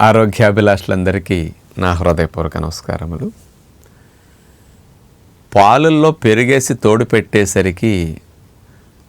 ఆరోగ్యాభిలాషులందరికీ నా హృదయపూర్వక నమస్కారములు. పాలల్లో పెరిగేసి తోడు పెట్టేసరికి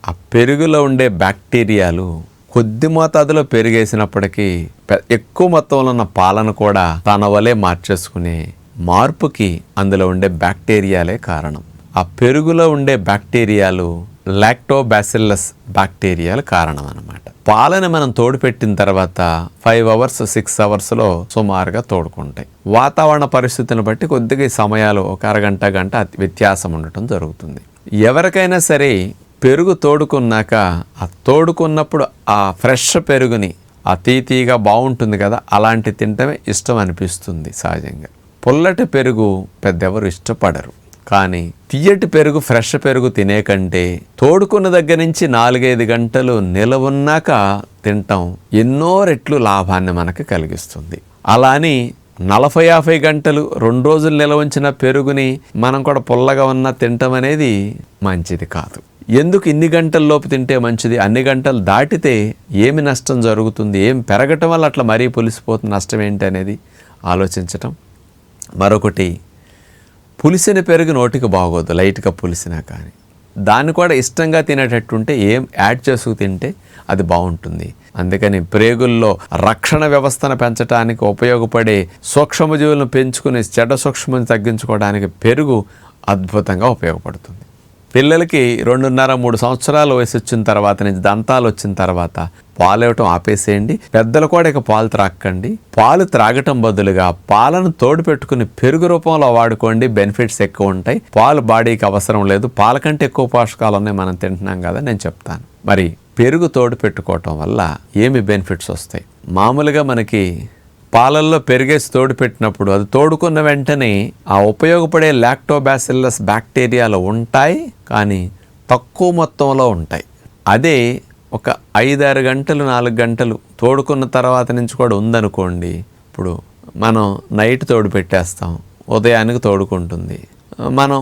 ఆ పెరుగులో ఉండే బ్యాక్టీరియాలు కొద్ది మోతాదులో పెరిగేసినప్పటికీ ఎక్కువ మొత్తంలో ఉన్న పాలను కూడా తన వలె మార్చేసుకునే మార్పుకి అందులో ఉండే బ్యాక్టీరియాలే కారణం. ఆ పెరుగులో ఉండే బ్యాక్టీరియాలు లాక్టోబాసిల్లస్ బ్యాక్టీరియాల కారణం అన్నమాట పాలని మనం తోడుపెట్టిన తర్వాత ఫైవ్ అవర్స్ సిక్స్ అవర్స్లో సుమారుగా తోడుకుంటాయి. వాతావరణ పరిస్థితులను బట్టి కొద్దిగా సమయాలు ఒక అరగంట గంట వ్యత్యాసం ఉండటం జరుగుతుంది. ఎవరికైనా సరే పెరుగు తోడుకున్నాక ఆ తోడుకున్నప్పుడు ఆ ఫ్రెష్ పెరుగుని ఆ తీతీగా బాగుంటుంది కదా అలాంటి తింటమే ఇష్టం అనిపిస్తుంది సహజంగా. పుల్లటి పెరుగు పెద్దెవరు ఇష్టపడరు. కానీ తియ్యటి పెరుగు ఫ్రెష్ పెరుగు తినే కంటే తోడుకున్న దగ్గర నుంచి నాలుగైదు గంటలు నిలవున్నాక తింటాం. ఎన్నో రెట్లు లాభాన్ని మనకు కలిగిస్తుంది. అలా అని నలభై యాభై గంటలు రెండు రోజులు నిలవ ఉంచిన పెరుగుని మనం కూడా పుల్లగా ఉన్న తినటం అనేది మంచిది కాదు. ఎందుకు ఇన్ని గంటల్లోపు తింటే మంచిది? అన్ని గంటలు దాటితే ఏమి నష్టం జరుగుతుంది? ఏం పెరగటం వల్ల అట్లా మరీ పులిసిపోతుంది? నష్టం ఏంటి అనేది ఆలోచించటం. మరొకటి పులిసిన పెరుగు నోటికి బాగోదు లైట్గా పులిసినా కానీ. దాన్ని కూడా ఇష్టంగా తినేటట్టుంటే ఏం యాడ్ చేసుకు తింటే అది బాగుంటుంది. అందుకని ప్రేగుల్లో రక్షణ వ్యవస్థను పెంచడానికి ఉపయోగపడే సూక్ష్మజీవులను పెంచుకుని చెడ్డ సూక్ష్మని తగ్గించుకోవడానికి పెరుగు అద్భుతంగా ఉపయోగపడుతుంది. పిల్లలకి రెండున్నర మూడు సంవత్సరాల వయసు వచ్చిన తర్వాత నుంచి దంతాలు వచ్చిన తర్వాత పాలు ఇవ్వటం ఆపేసేయండి. పెద్దలు కూడా ఇక పాలు త్రాక్కండి. పాలు త్రాగటం బదులుగా పాలను తోడు పెట్టుకుని పెరుగు రూపంలో వాడుకోండి. బెనిఫిట్స్ ఎక్కువ ఉంటాయి. పాలు బాడీకి అవసరం లేదు. పాల కంటే ఎక్కువ పోషకాలు ఉన్నాయి. మనం తింటున్నాం కదా నేను చెప్తాను. మరి పెరుగు తోడు పెట్టుకోవటం వల్ల ఏమి బెనిఫిట్స్ వస్తాయి? మామూలుగా మనకి పాలల్లో పెరిగేసి తోడు పెట్టినప్పుడు అది తోడుకున్న వెంటనే ఆ ఉపయోగపడే లాక్టోబాసిల్లస్ బ్యాక్టీరియాలు ఉంటాయి కానీ తక్కువ మొత్తంలో ఉంటాయి. అదే ఒక ఐదారు గంటలు నాలుగు గంటలు తోడుకున్న తర్వాత నుంచి కూడా ఉందనుకోండి ఇప్పుడు మనం నైట్ తోడు పెట్టేస్తాం ఉదయానికి తోడుకుంటుంది. మనం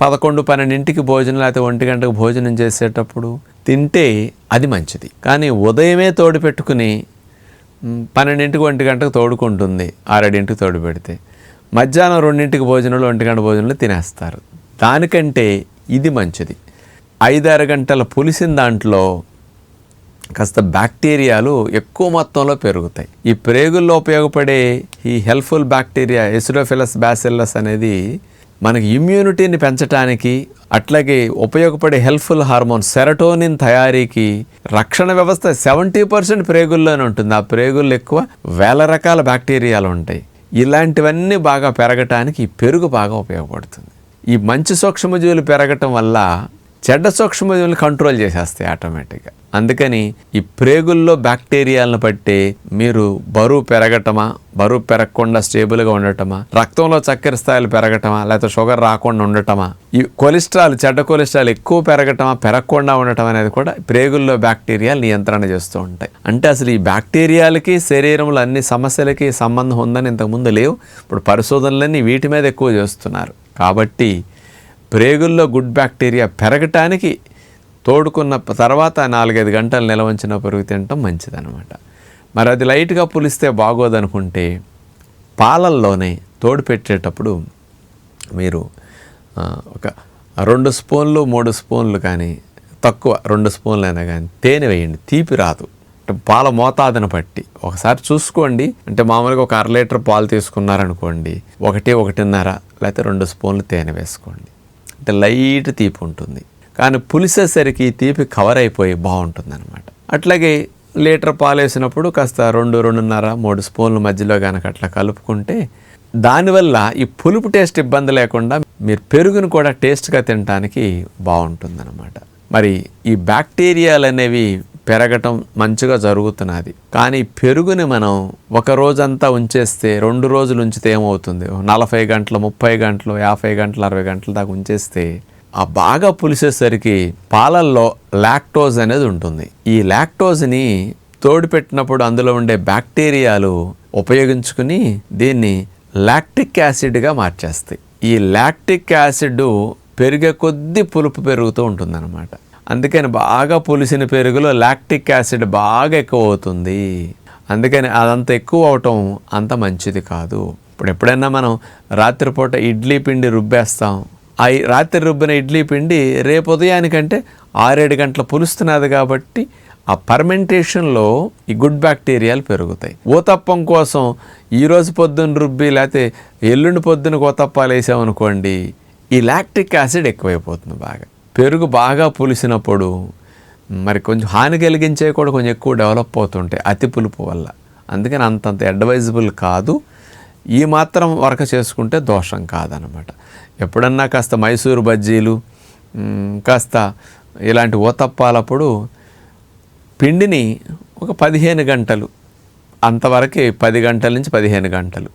పదకొండు పన్నెండింటికి భోజనం లేకపోతే ఒంటి గంటకు భోజనం చేసేటప్పుడు తింటే అది మంచిది. కానీ ఉదయమే తోడు పెట్టుకుని పన్నెండింటికి ఒంటి గంటకు తోడుకుంటుంది. ఆరేడింటికి తోడు పెడితే. మధ్యాహ్నం రెండింటికి భోజనంలో ఒంటి గంట భోజనంలో తినేస్తారు. దానికంటే ఇది మంచిది. ఐదారు గంటల పులిసిన దాంట్లో కాస్త బ్యాక్టీరియాలు ఎక్కువ మొత్తంలో పెరుగుతాయి. ఈ ప్రేగుల్లో ఉపయోగపడే ఈ హెల్ప్ఫుల్ బ్యాక్టీరియా ఎసిడోఫిలస్ బ్యాసిల్లస్ అనేది మనకి ఇమ్యూనిటీని పెంచడానికి అట్లాగే ఉపయోగపడే హెల్ప్ఫుల్ హార్మోన్ సెరటోనిన్ తయారీకి రక్షణ వ్యవస్థ సెవెంటీ పర్సెంట్ ప్రేగుల్లోనే ఉంటుంది. ఆ ప్రేగుల్లో ఎక్కువ వేల రకాల బ్యాక్టీరియాలు ఉంటాయి. ఇలాంటివన్నీ బాగా పెరగటానికి ఈ పెరుగు బాగా ఉపయోగపడుతుంది. ఈ మంచి సూక్ష్మజీవులు పెరగటం వల్ల చెడ్డ సూక్ష్మజీవులను కంట్రోల్ చేసేస్తాయి ఆటోమేటిక్గా అందుకని ఈ ప్రేగుల్లో బ్యాక్టీరియాలను బట్టి మీరు బరువు పెరగటమా బరువు పెరగకుండా స్టేబుల్గా ఉండటమా రక్తంలో చక్కెర స్థాయిలు పెరగటమా లేకపోతే షుగర్ రాకుండా ఉండటమా ఈ కొలెస్ట్రాల్ చెడ్డ కొలెస్ట్రాల్ ఎక్కువ పెరగటమా పెరగకుండా ఉండటం అనేది కూడా ప్రేగుల్లో బ్యాక్టీరియాలు నియంత్రణ చేస్తూ ఉంటాయి. అంటే అసలు ఈ బ్యాక్టీరియాలకి శరీరంలో అన్ని సమస్యలకి సంబంధం ఉందని ఇంతకుముందు లేవు. ఇప్పుడు పరిశోధనలన్నీ వీటి మీద ఎక్కువ చేస్తున్నారు. కాబట్టి ప్రేగుల్లో గుడ్ బ్యాక్టీరియా పెరగటానికి తోడుకున్న తర్వాత నాలుగైదు గంటలు నిలవంచిన పెరుగు తినటం మంచిదన్నమాట. మరి అది లైట్గా పులిస్తే బాగోదనుకుంటే పాలల్లోనే తోడు పెట్టేటప్పుడు మీరు ఒక రెండు స్పూన్లు మూడు స్పూన్లు కానీ తక్కువ రెండు స్పూన్లు అయినా కానీ తేనె వేయండి. తీపి రాదు. అంటే పాల మోతాదును బట్టి. ఒకసారి చూసుకోండి. అంటే మామూలుగా ఒక అర లీటర్ పాలు తీసుకున్నారనుకోండి ఒకటి ఒకటిన్నర లేకపోతే రెండు స్పూన్లు తేనె వేసుకోండి. అంటే లైట్ తీపి ఉంటుంది. కానీ పులిసేసరికి ఈ తీపి కవర్ అయిపోయి బాగుంటుంది అనమాట అట్లాగే లీటర్ పాలు వేసినప్పుడు కాస్త రెండు రెండున్నర మూడు స్పూన్ల మధ్యలో కనుక అట్లా కలుపుకుంటే దానివల్ల ఈ పులుపు టేస్ట్ ఇబ్బంది లేకుండా మీరు పెరుగును కూడా టేస్ట్గా తినడానికి బాగుంటుందన్నమాట. మరి ఈ బ్యాక్టీరియాలు అనేవి పెరగటం మంచిగా జరుగుతున్నది. కానీ పెరుగుని మనం ఒక రోజంతా ఉంచేస్తే రెండు రోజులు ఉంచితే ఏమవుతుంది? నలభై గంటలు ముప్పై గంటలు యాభై గంటలు అరవై గంటల దాకా ఉంచేస్తే ఆ బాగా పులిసేసరికి పాలల్లో లాక్టోజ్ అనేది ఉంటుంది. ఈ లాక్టోజ్ని తోడుపెట్టినప్పుడు అందులో ఉండే బ్యాక్టీరియాలు ఉపయోగించుకుని దీన్ని లాక్టిక్ యాసిడ్గా మార్చేస్తాయి. ఈ లాక్టిక్ యాసిడ్ పెరిగే కొద్దీ పులుపు పెరుగుతూ ఉంటుందన్నమాట. అందుకని బాగా పులిసిన పెరుగులో లాక్టిక్ యాసిడ్ బాగా ఎక్కువ అవుతుంది అందుకని అదంత ఎక్కువ అవటం అంత మంచిది కాదు. ఇప్పుడు ఎప్పుడైనా మనం రాత్రిపూట ఇడ్లీ పిండి రుబ్బేస్తాం. ఆ రాత్రి రుబ్బిన ఇడ్లీ పిండి రేపు ఉదయానికంటే ఆరేడు గంటల పులుస్తున్నది కాబట్టి ఆ పర్మెంటేషన్లో ఈ గుడ్ బ్యాక్టీరియాలు పెరుగుతాయి. ఊతప్పం కోసం ఈరోజు పొద్దున్న రుబ్బి లేకపోతే ఎల్లుండి పొద్దున ఊతప్పాలు వేసామనుకోండి ఈ లాక్టిక్ యాసిడ్ ఎక్కువైపోతుంది బాగా. పెరుగు బాగా పులిసినప్పుడు మరి కొంచెం హాని కలిగించే కూడా కొంచెం ఎక్కువ డెవలప్ అవుతుంటాయి అతి పులుపు వల్ల. అందుకని అంతంత అడ్వైజబుల్ కాదు. ఈ మాత్రం వరక చేసుకుంటే దోషం కాదనమాట. ఎప్పుడన్నా కాస్త మైసూరు బజ్జీలు కాస్త ఇలాంటి ఊతప్పాలప్పుడు పిండిని ఒక పదిహేను గంటలు అంతవరకు పది గంటల నుంచి పదిహేను గంటలు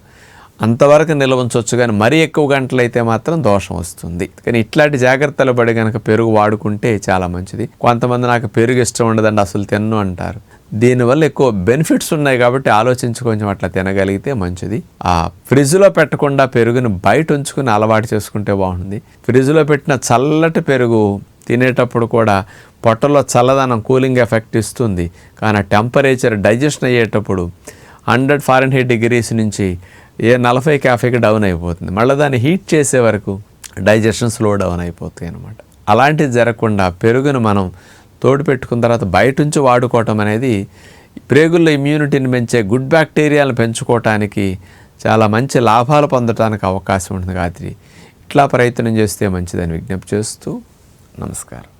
అంతవరకు నిల్వ ఉంచవచ్చు కానీ మరీ ఎక్కువ గంటలైతే మాత్రం దోషం వస్తుంది. కానీ ఇట్లాంటి జాగ్రత్తలు పడి కనుక పెరుగు వాడుకుంటే చాలా మంచిది. కొంతమంది నాకు పెరుగు ఇష్టం ఉండదండి అసలు తిన్ను అంటారు. దీనివల్ల ఎక్కువ బెనిఫిట్స్ ఉన్నాయి కాబట్టి ఆలోచించి కొంచెం అట్లా తినగలిగితే మంచిది. ఆ ఫ్రిడ్జ్లో పెట్టకుండా పెరుగుని బయట ఉంచుకుని అలవాటు చేసుకుంటే బాగుంది ఫ్రిడ్జ్లో పెట్టిన చల్లటి పెరుగు తినేటప్పుడు కూడా పొట్టలో చల్లదనం కూలింగ్ ఎఫెక్ట్ ఇస్తుంది. కానీ ఆ టెంపరేచర్ డైజెషన్ అయ్యేటప్పుడు హండ్రెడ్ ఫారెన్ హీట్ డిగ్రీస్ నుంచి ఏ నలభై క్యాఫేకి డౌన్ అయిపోతుంది. మళ్ళీ దాన్ని హీట్ చేసే వరకు డైజెషన్ స్లో డౌన్ అయిపోతాయి అనమాట అలాంటిది జరగకుండా పెరుగును మనం తోడు పెట్టుకున్న తర్వాత బయట నుంచి వాడుకోవటం అనేది ప్రేగుల్లో ఇమ్యూనిటీని పెంచే గుడ్ బ్యాక్టీరియాలను పెంచుకోవటానికి చాలా మంచి లాభాలు పొందడానికి అవకాశం ఉంటుంది కాదు ఇట్లా ప్రయత్నం చేస్తే మంచిదని విజ్ఞప్తి చేస్తూ నమస్కారం.